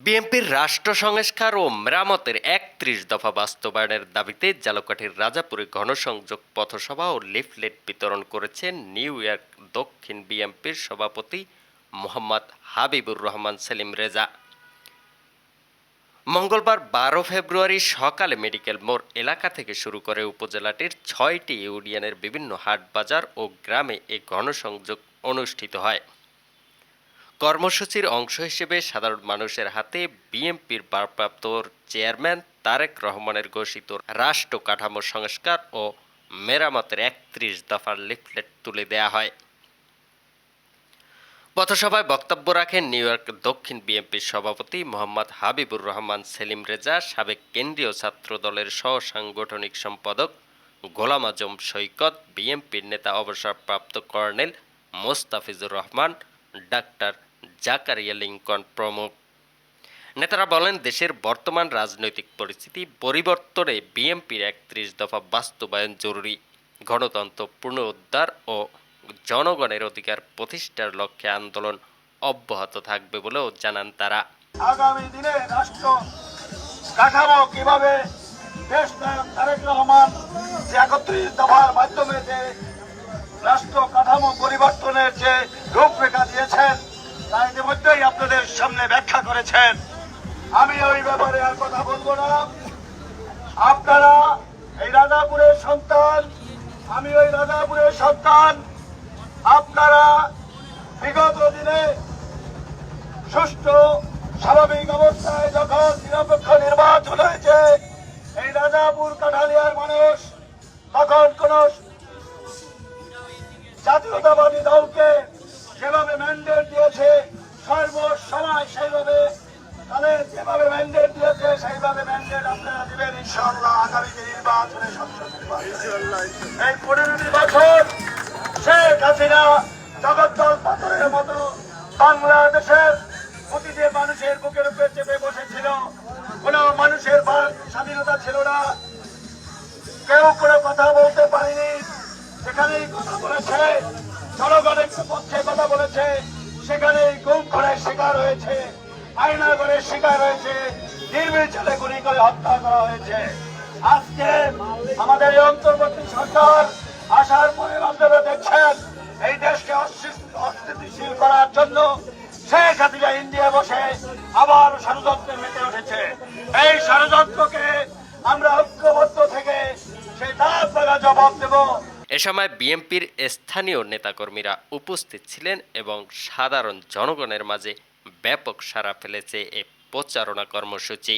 বিএনপির রাষ্ট্র সংস্কার ও মেরামতের একত্রিশ দফা বাস্তবায়নের দাবিতে জালকাঠির রাজাপুরে গণসংযোগ পথসভা ও লিফলেট বিতরণ করেছেন নিউ ইয়র্ক দক্ষিণ বিএনপির সভাপতি মোহাম্মদ হাবিবুর রহমান সেলিম রেজা। মঙ্গলবার বারো ফেব্রুয়ারি সকালে মেডিকেল মোড় এলাকা থেকে শুরু করে উপজেলাটির ছয়টি ইউনিয়নের বিভিন্ন হাট বাজার ও গ্রামে এই গণসংযোগ অনুষ্ঠিত হয়। কর্মসূচির অংশ হিসেবে সাধারণ মানুষের হাতে বিএনপির ভারপ্রাপ্ত চেয়ারম্যান তারেক রহমানের ঘোষিত রাষ্ট্র কাঠামো সংস্কার ও মেরামতের একত্রিশ দফার লিফলেট তুলে দেয়া হয়। পথসভায় বক্তব্য রাখেন নিউ ইয়র্ক দক্ষিণ বিএনপির সভাপতি মোহাম্মদ হাবিবুর রহমান, সেলিম রেজা, সাবেক কেন্দ্রীয় ছাত্র দলের সহ সাংগঠনিক সম্পাদক গোলাম আজম সৈকত বিএনপির নেতা অবসরপ্রাপ্ত কর্নেল মোস্তাফিজুর রহমান, ডাক্তার জাকারিয়া লিঙ্কন প্রমুখ। নেতারা বলেন, দেশের বর্তমান রাজনৈতিক পরিস্থিতি পরিবর্তনে বিএনপির একত্রিশ দফা বাস্তবায়ন জরুরি। গণতন্ত্র পুনরুদ্ধার ও জনগণের অধিকার প্রতিষ্ঠার লক্ষ্যে আন্দোলন অব্যাহত থাকবে বলেও জানান তারা। আগামী দিনে রাষ্ট্র কাঠামো কীভাবে দেশ তারেক রহমান একত্রিশ দফার মাধ্যমে যে রাষ্ট্র কাঠামো পরিবর্তনের যে রূপরেখা দিয়েছেন তা ইতিমধ্যেই আপনাদের সামনে ব্যাখ্যা করেছেন। আমি ওই ব্যাপারে আর কথা বলব না। আপনারা এই রাজাপুরের সন্তান, আমি ওই রাজাপুরের সন্তান। আপনারা বিগত দিনে সুষ্ঠু, স্বাভাবিক অবস্থায় যখন নিরপেক্ষ নির্বাচন হয়েছে, এই রাজাপুর কাঠালিয়ার মানুষ তখন কোন জাতীয়তাবাদী দলকে সর্বসময় সেইভাবে তাদের যেভাবে ম্যান্ডেট দিয়েছে সেইভাবে ম্যান্ডেট আপনারা দিবেন ইনশাআল্লাহ আগামী যে নির্বাচনে সংসদ। এই পনেরোটি বছর শেখ হাসিনা জগদ্দল পাথরের মতো বাংলাদেশের প্রতিটি মানুষের বুকের উপরে চেপে বসেছিল। কোন মানুষের স্বাধীনতা ছিল না। কেউ কোনো কথা বলতে পারেনি। সেখানেই কথা বলেছে। জনগণের পক্ষে কথা বলেছে। সেখানেই গুম করে শিকার হয়েছে আয়না করে শিকার হয়েছে, নির্বিচারে গুলি করে হত্যা করা হয়েছে। আজকে আমাদের এই অন্তর্বর্তী সরকার আসার পরে আপনারা দেখছেন, এই দেশকে অস্থি- অস্থিতিশীল করার জন্য শেখ হাসিনা ইন্ডিয়া বসে আবার ষড়যন্ত্রে মেতে উঠেছে। এই ষড়যন্ত্রকে আমরা ঐক্যবদ্ধ থেকে সেই দাঁত জবাব দেবো। সময় বিএনপির স্থানীয় নেতাকর্মীরা উপস্থিত ছিলেন এবং সাধারণ জনগণের মাঝে ব্যাপক সাড়া ফেলেছে এ প্রচারণা কর্মসূচি।